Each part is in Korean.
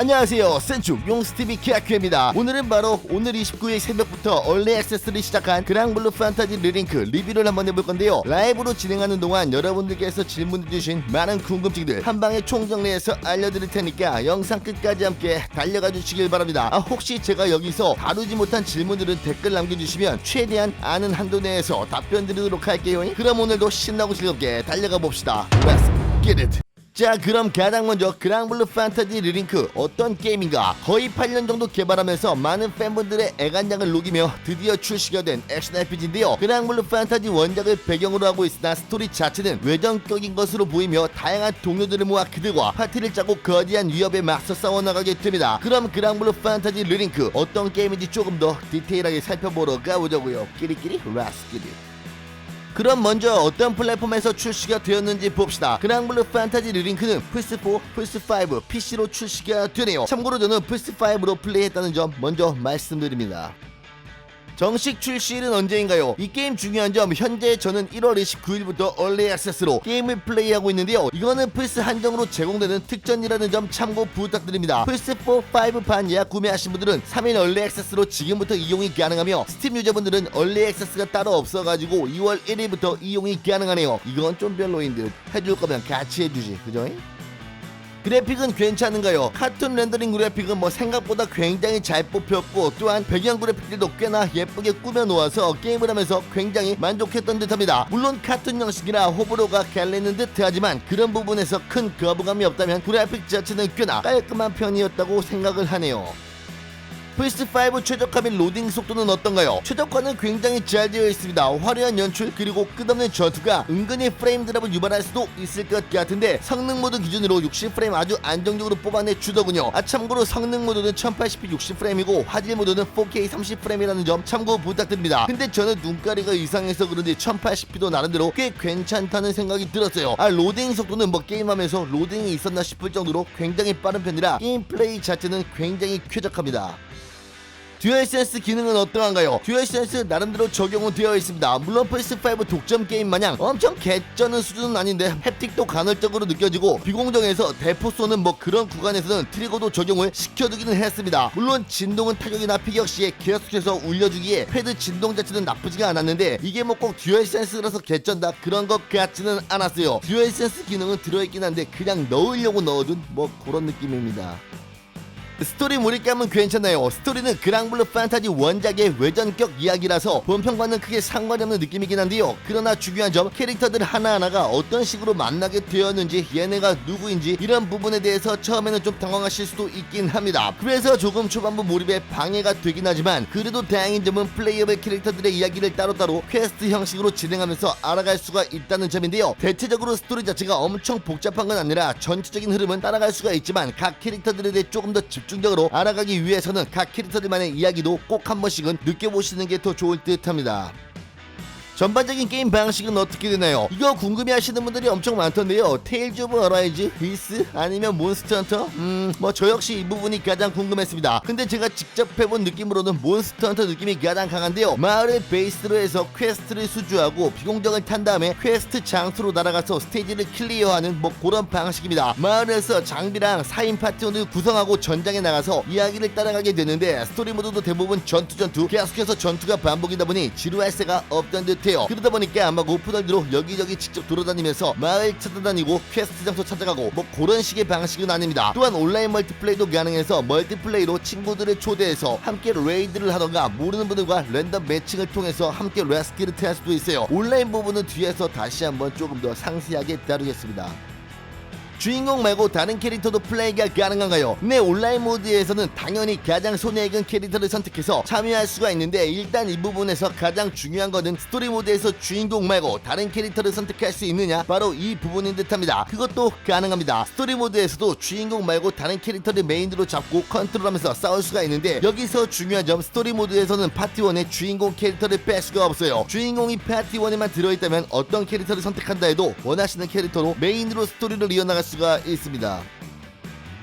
안녕하세요. 센축 용스TV 키아큐입니다. 오늘은 바로 오늘 29일 새벽부터 얼리 액세스를 시작한 그랑블루 판타지 리링크 리뷰를 한번 해볼 건데요. 라이브로 진행하는 동안 여러분들께서 질문해 주신 많은 궁금증들 한방에 총정리해서 알려드릴 테니까 영상 끝까지 함께 달려가 주시길 바랍니다. 아 혹시 제가 여기서 다루지 못한 질문들은 댓글 남겨주시면 최대한 아는 한도 내에서 답변 드리도록 할게요. 그럼 오늘도 신나고 즐겁게 달려가 봅시다. Let's get it 자 그럼 가장 먼저 그랑블루 판타지 리링크 어떤 게임인가? 거의 8년 정도 개발하면서 많은 팬분들의 애간장을 녹이며 드디어 출시가 된 액션 RPG인데요. 그랑블루 판타지 원작을 배경으로 하고 있으나 스토리 자체는 외전격인 것으로 보이며 다양한 동료들을 모아 그들과 파티를 짜고 거대한 위협에 맞서 싸워나가게 됩니다. 그럼 그랑블루 판타지 리링크 어떤 게임인지 조금 더 디테일하게 살펴보러 가보자고요. 끼리끼리 라스끼리 그럼 먼저 어떤 플랫폼에서 출시가 되었는지 봅시다. 그랑블루 판타지 리링크는 플스4, 플스5, PC로 출시가 되네요. 참고로 저는 플스5로 플레이했다는 점 먼저 말씀드립니다. 정식 출시일은 언제인가요? 이 게임 중요한 점 현재 저는 1월 29일부터 얼리 액세스로 게임을 플레이하고 있는데요. 이거는 플스 한정으로 제공되는 특전이라는 점 참고 부탁드립니다. 플스4, 5판 예약 구매하신 분들은 3일 얼리 액세스로 지금부터 이용이 가능하며 스팀 유저분들은 얼리 액세스가 따로 없어가지고 2월 1일부터 이용이 가능하네요. 이건 좀 별로인 듯 해줄 거면 같이 해주지 그죠? 그래픽은 괜찮은가요? 카툰 렌더링 그래픽은 뭐 생각보다 굉장히 잘 뽑혔고 또한 배경 그래픽들도 꽤나 예쁘게 꾸며 놓아서 게임을 하면서 굉장히 만족했던 듯합니다. 물론 카툰 형식이라 호불호가 갈리는 듯하지만 그런 부분에서 큰 거부감이 없다면 그래픽 자체는 꽤나 깔끔한 편이었다고 생각을 하네요. 플스5 최적화 및 로딩 속도는 어떤가요? 최적화는 굉장히 잘 되어 있습니다. 화려한 연출 그리고 끝없는 전투가 은근히 프레임 드랍을 유발할 수도 있을 것 같은데 성능 모드 기준으로 60프레임 아주 안정적으로 뽑아내 주더군요. 아 참고로 성능 모드는 1080p 60프레임이고 화질 모드는 4K 30프레임이라는 점 참고 부탁드립니다. 근데 저는 눈가리가 이상해서 그런지 1080p도 나름대로 꽤 괜찮다는 생각이 들었어요. 아 로딩 속도는 뭐 게임하면서 로딩이 있었나 싶을 정도로 굉장히 빠른 편이라 게임 플레이 자체는 굉장히 쾌적합니다. 듀얼센스 기능은 어떠한가요? 듀얼센스 나름대로 적용은 되어 있습니다. 물론 플스5 독점 게임 마냥 엄청 개쩌는 수준은 아닌데 햅틱도 간헐적으로 느껴지고 비공정에서 대포 쏘는 뭐 그런 구간에서는 트리거도 적용을 시켜두기는 했습니다. 물론 진동은 타격이나 피격 시에 계속해서 울려주기에 패드 진동 자체는 나쁘지가 않았는데 이게 뭐 꼭 듀얼센스라서 개쩐다 그런 것 같지는 않았어요. 듀얼센스 기능은 들어있긴 한데 그냥 넣으려고 넣어둔 뭐 그런 느낌입니다. 스토리 몰입감은 괜찮아요. 스토리는 그랑블루 판타지 원작의 외전격 이야기라서 본편과는 크게 상관이 없는 느낌이긴 한데요. 그러나 중요한 점 캐릭터들 하나하나가 어떤 식으로 만나게 되었는지 얘네가 누구인지 이런 부분에 대해서 처음에는 좀 당황하실 수도 있긴 합니다. 그래서 조금 초반부 몰입에 방해가 되긴 하지만 그래도 다행인 점은 플레이어블 캐릭터들의 이야기를 따로따로 퀘스트 형식으로 진행하면서 알아갈 수가 있다는 점인데요. 대체적으로 스토리 자체가 엄청 복잡한 건 아니라 전체적인 흐름은 따라갈 수가 있지만 각 캐릭터들에 대해 조금 더 집중 적으로 알아가기 위해서는 각 캐릭터들만의 이야기도 꼭 한 번씩은 느껴보시는 게 더 좋을 듯 합니다. 전반적인 게임 방식은 어떻게 되나요? 이거 궁금해 하시는 분들이 엄청 많던데요. 테일즈 오브 어라이즈, 비스 아니면 몬스터 헌터? 음, 뭐 저 역시 이 부분이 가장 궁금했습니다. 근데 제가 직접 해본 느낌으로는 몬스터 헌터 느낌이 가장 강한데요. 마을을 베이스로 해서 퀘스트를 수주하고 비공정을 탄 다음에 퀘스트 장소로 날아가서 스테이지를 클리어하는 뭐 그런 방식입니다. 마을에서 장비랑 4인 파티원을 구성하고 전장에 나가서 이야기를 따라가게 되는데 스토리 모드도 대부분 전투 전투 계속해서 전투가 반복이다 보니 지루할 새가 없던 듯해 요. 그러다 보니까 아마 오픈월드로 여기저기 직접 돌아다니면서 마을 찾아다니고 퀘스트 장소 찾아가고 뭐 그런 식의 방식은 아닙니다. 또한 온라인 멀티플레이도 가능해서 멀티플레이로 친구들을 초대해서 함께 레이드를 하던가 모르는 분들과 랜덤 매칭을 통해서 함께 레스키를 태할 수도 있어요. 온라인 부분은 뒤에서 다시 한번 조금 더 상세하게 다루겠습니다. 주인공 말고 다른 캐릭터도 플레이가 가능한가요? 네 온라인 모드에서는 당연히 가장 손에 익은 캐릭터를 선택해서 참여할 수가 있는데 일단 이 부분에서 가장 중요한 것은 스토리 모드에서 주인공 말고 다른 캐릭터를 선택할 수 있느냐? 바로 이 부분인 듯합니다. 그것도 가능합니다. 스토리 모드에서도 주인공 말고 다른 캐릭터를 메인으로 잡고 컨트롤하면서 싸울 수가 있는데 여기서 중요한 점 스토리 모드에서는 파티원에 주인공 캐릭터를 뺄 수가 없어요. 주인공이 파티원에만 들어있다면 어떤 캐릭터를 선택한다 해도 원하시는 캐릭터로 메인으로 스토리를 이어나갈 수가 있습니다.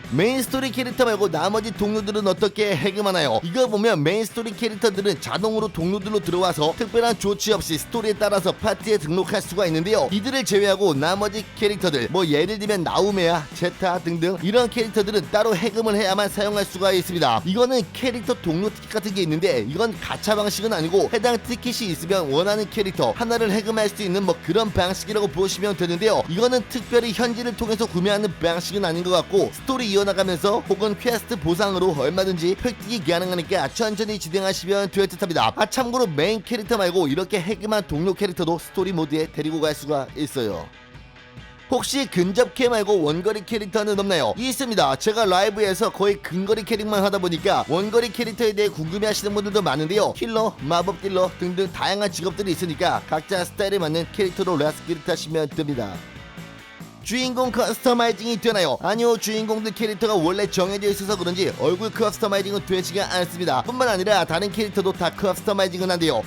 메인 스토리 캐릭터 말고 나머지 동료들은 어떻게 해금하나요? 이거 보면 메인 스토리 캐릭터들은 자동으로 동료들로 들어와서 특별한 조치 없이 스토리에 따라서 파티에 등록할 수가 있는데요. 이들을 제외하고 나머지 캐릭터들 뭐 예를 들면 나우메야, 제타 등등 이런 캐릭터들은 따로 해금을 해야만 사용할 수가 있습니다. 이거는 캐릭터 동료 티켓 같은 게 있는데 이건 가차 방식은 아니고 해당 티켓이 있으면 원하는 캐릭터 하나를 해금할 수 있는 뭐 그런 방식이라고 보시면 되는데요. 이거는 특별히 현지를 통해서 구매하는 방식은 아닌 것 같고 스토리 이어나가면서 혹은 퀘스트 보상으로 얼마든지 획득이 가능하니까 천천히 진행하시면 될 듯합니다. 아 참고로 메인 캐릭터 말고 이렇게 해금한 동료 캐릭터도 스토리 모드에 데리고 갈 수가 있어요. 혹시 근접캐 말고 원거리 캐릭터는 없나요? 있습니다. 제가 라이브에서 거의 근거리 캐릭만 하다 보니까 원거리 캐릭터에 대해 궁금해 하시는 분들도 많은데요. 힐러, 마법 딜러 등등 다양한 직업들이 있으니까 각자 스타일에 맞는 캐릭터로 라스키를 타시면 됩니다. 주인공 커스터마이징이 되나요? 아니요 주인공들 캐릭터가 원래 정해져 있어서 그런지 얼굴 커스터마이징은 되지가 않습니다 뿐만 아니라 다른 캐릭터도 다 커스터마이징은 한대요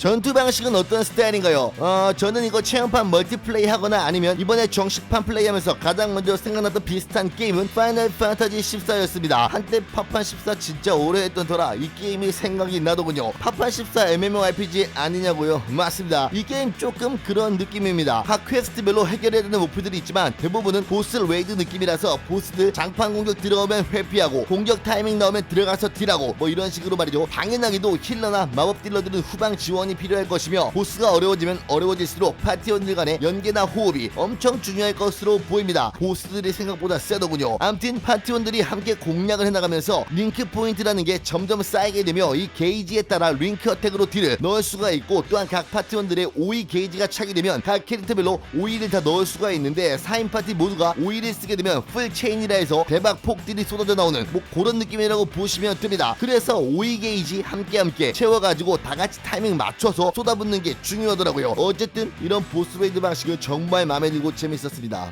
전투 방식은 어떤 스타일인가요? 어, 저는 이거 체험판 멀티플레이 하거나 아니면 이번에 정식판 플레이하면서 가장 먼저 생각났던 비슷한 게임은 파이널 판타지 14였습니다. 한때 파판 14 진짜 오래 했던 터라 이 게임이 생각이 나더군요. 파판 14 MMORPG 아니냐고요? 맞습니다. 이 게임 조금 그런 느낌입니다. 각 퀘스트별로 해결해야 되는 목표들이 있지만 대부분은 보스 레이드 느낌이라서 보스들 장판 공격 들어오면 회피하고 공격 타이밍 나오면 들어가서 딜하고 뭐 이런 식으로 말이죠. 당연하게도 힐러나 마법 딜러들은 후방 지원이 필요할 것이며 보스가 어려워지면 어려워질수록 파티원들 간의 연계나 호흡이 엄청 중요할 것으로 보입니다. 보스들이 생각보다 세더군요. 암튼 파티원들이 함께 공략을 해나가면서 링크 포인트라는 게 점점 쌓이게 되며 이 게이지에 따라 링크 어택으로 딜을 넣을 수가 있고 또한 각 파티원들의 5위 게이지가 차게 되면 각 캐릭터별로 5위를 다 넣을 수가 있는데 4인 파티 모두가 5위를 쓰게 되면 풀 체인이라 해서 대박 폭딜이 쏟아져 나오는 뭐 그런 느낌이라고 보시면 됩니다. 그래서 5위 게이지 함께 함께 채워가지고 다 같이 타이밍 맞춰 서 쏟아붓는 게 중요하더라고요. 어쨌든 이런 보스 레이드 방식은 정말 마음에 들고 재밌었습니다.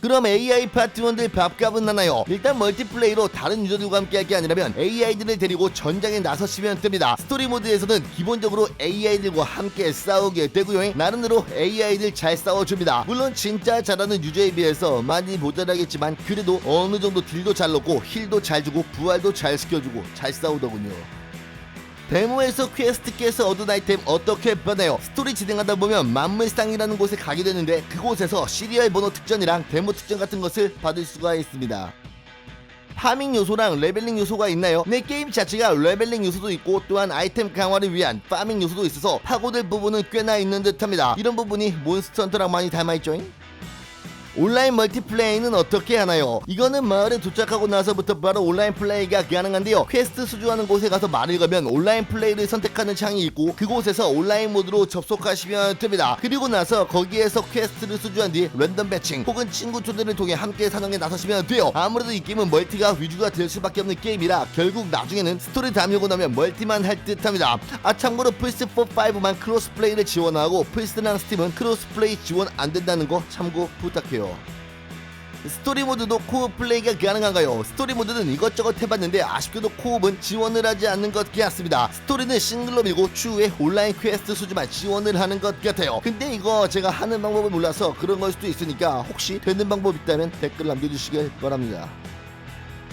그럼 AI 파티원들 밥값은 나나요? 일단 멀티플레이로 다른 유저들과 함께 할 게 아니라면 AI들을 데리고 전장에 나서시면 됩니다. 스토리 모드에서는 기본적으로 AI들과 함께 싸우게 되고요. 나름대로 AI들 잘 싸워줍니다. 물론 진짜 잘하는 유저에 비해서 많이 모자라겠지만 그래도 어느 정도 딜도 잘 넣고 힐도 잘 주고 부활도 잘 시켜주고 잘 싸우더군요. 데모에서 퀘스트 깨서 얻은 아이템 어떻게 변해요? 스토리 진행하다 보면 만물상이라는 곳에 가게 되는데 그곳에서 시리얼 번호 특전이랑 데모 특전 같은 것을 받을 수가 있습니다. 파밍 요소랑 레벨링 요소가 있나요? 내 게임 자체가 레벨링 요소도 있고 또한 아이템 강화를 위한 파밍 요소도 있어서 파고들 부분은 꽤나 있는 듯합니다. 이런 부분이 몬스터 헌터랑 많이 닮아있죠? 온라인 멀티플레이는 어떻게 하나요? 이거는 마을에 도착하고 나서부터 바로 온라인 플레이가 가능한데요. 퀘스트 수주하는 곳에 가서 말을 걸면 온라인 플레이를 선택하는 창이 있고 그곳에서 온라인 모드로 접속하시면 됩니다. 그리고 나서 거기에서 퀘스트를 수주한 뒤 랜덤 배칭 혹은 친구 초대를 통해 함께 사냥에 나서시면 돼요. 아무래도 이 게임은 멀티가 위주가 될 수밖에 없는 게임이라 결국 나중에는 스토리 담으고 나면 멀티만 할 듯합니다. 아 참고로 플스4 5만 크로스 플레이를 지원하고 플스랑 스팀은 크로스 플레이 지원 안 된다는 거 참고 부탁해요. 스토리 모드도 코업 플레이가 가능한가요? 스토리 모드는 이것저것 해봤는데 아쉽게도 코업은 지원을 하지 않는 것 같습니다. 스토리는 싱글로 밀고 추후에 온라인 퀘스트 수주만 지원을 하는 것 같아요. 근데 이거 제가 하는 방법을 몰라서 그런 걸 수도 있으니까 혹시 되는 방법 있다면 댓글 남겨주시길 바랍니다.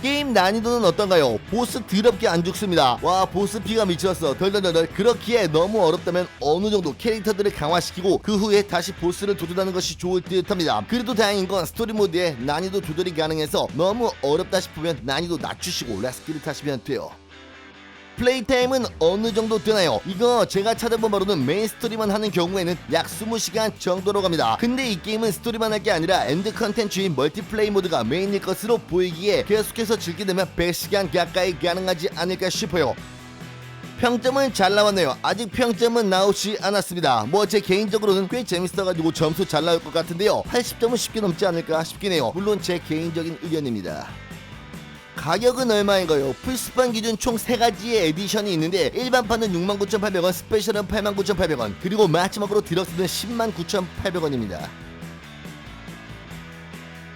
게임 난이도는 어떤가요? 보스 더럽게 안 죽습니다. 와 보스 피가 미쳤어. 덜덜덜덜. 그렇기에 너무 어렵다면 어느 정도 캐릭터들을 강화시키고 그 후에 다시 보스를 도전하는 것이 좋을 듯합니다. 그래도 다행인 건 스토리 모드에 난이도 조절이 가능해서 너무 어렵다 싶으면 난이도 낮추시고 레스키를 타시면 돼요. 플레이 타임은 어느 정도 되나요? 이거 제가 찾아본 바로는 메인 스토리만 하는 경우에는 약 20시간 정도로 갑니다. 근데 이 게임은 스토리만 할 게 아니라 엔드 컨텐츠인 멀티플레이 모드가 메인일 것으로 보이기에 계속해서 즐기려면 100시간 가까이 가능하지 않을까 싶어요. 평점은 잘 나왔네요. 아직 평점은 나오지 않았습니다. 뭐 제 개인적으로는 꽤 재밌어가지고 점수 잘 나올 것 같은데요. 80점은 쉽게 넘지 않을까 싶긴 해요. 물론 제 개인적인 의견입니다. 가격은 얼마인가요? 플스판 기준 총 3가지의 에디션이 있는데 일반판은 69,800원, 스페셜은 89,800원, 그리고 마지막으로 디럭스는 109,800원입니다.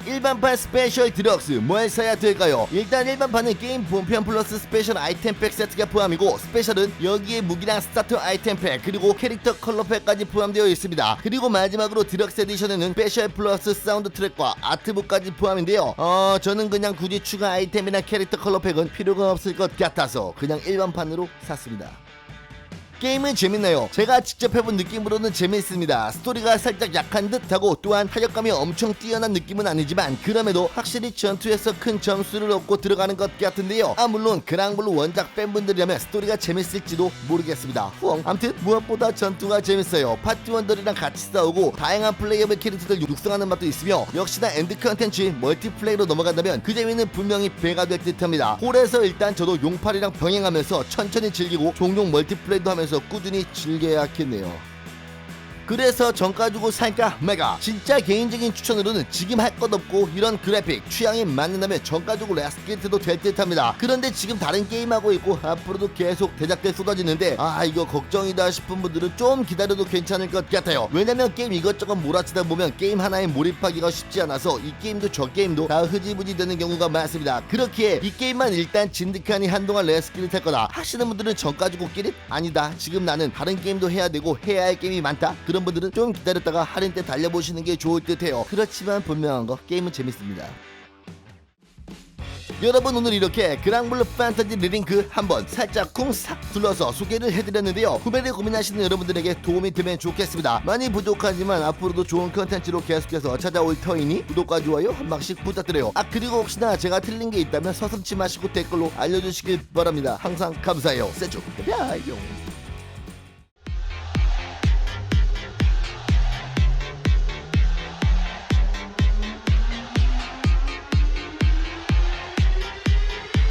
일반판 스페셜 디럭스 뭘 사야 될까요? 일단 일반판은 게임 본편 플러스 스페셜 아이템팩 세트가 포함이고 스페셜은 여기에 무기랑 스타터 아이템팩 그리고 캐릭터 컬러팩까지 포함되어 있습니다. 그리고 마지막으로 디럭스 에디션에는 스페셜 플러스 사운드 트랙과 아트북까지 포함인데요. 어 저는 그냥 굳이 추가 아이템이나 캐릭터 컬러팩은 필요가 없을 것 같아서 그냥 일반판으로 샀습니다. 게임은 재밌네요. 제가 직접 해본 느낌으로는 재밌습니다. 스토리가 살짝 약한 듯하고 또한 타격감이 엄청 뛰어난 느낌은 아니지만 그럼에도 확실히 전투에서 큰 점수를 얻고 들어가는 것 같은데요. 아 물론 그랑블루 원작 팬분들이라면 스토리가 재밌을지도 모르겠습니다. 후엉. 암튼 무엇보다 전투가 재밌어요. 파티원들이랑 같이 싸우고 다양한 플레이어블 캐릭터들 육성하는 맛도 있으며 역시나 엔드 컨텐츠 멀티플레이로 넘어간다면 그 재미는 분명히 배가 될 듯합니다. 홀에서 일단 저도 용팔이랑 병행하면서 천천히 즐기고 종종 멀티플레이도 하면서 꾸준히 즐겨야겠네요. 그래서 정가 주고 살까 말까 진짜 개인적인 추천으로는 지금 할 것 없고 이런 그래픽 취향이 맞는다면 정가 주고 레스키트도 될 듯합니다. 그런데 지금 다른 게임 하고 있고 앞으로도 계속 대작들 쏟아지는데 아 이거 걱정이다 싶은 분들은 좀 기다려도 괜찮을 것 같아요. 왜냐면 게임 이것저것 몰아치다 보면 게임 하나에 몰입하기가 쉽지 않아서 이 게임도 저 게임도 다 흐지부지 되는 경우가 많습니다. 그렇기에 이 게임만 일단 진득하니 한동안 레스키를 탈 거다 하시는 분들은 정가 주고 끼리? 아니다. 지금 나는 다른 게임도 해야 되고 해야 할 게임이 많다. 그런 분들은 좀 기다렸다가 할인 때 달려보시는 게 좋을 듯해요. 그렇지만 분명한 거 게임은 재밌습니다. 여러분 오늘 이렇게 그랑블루 판타지 리링크 한번 살짝 쿵 싹 둘러서 소개를 해드렸는데요. 구매를 고민하시는 여러분들에게 도움이 되면 좋겠습니다. 많이 부족하지만 앞으로도 좋은 컨텐츠로 계속해서 찾아올 터이니 구독과 좋아요 한 방씩 부탁드려요. 아 그리고 혹시나 제가 틀린 게 있다면 서슴치 마시고 댓글로 알려주시길 바랍니다. 항상 감사해요. 세죠 야용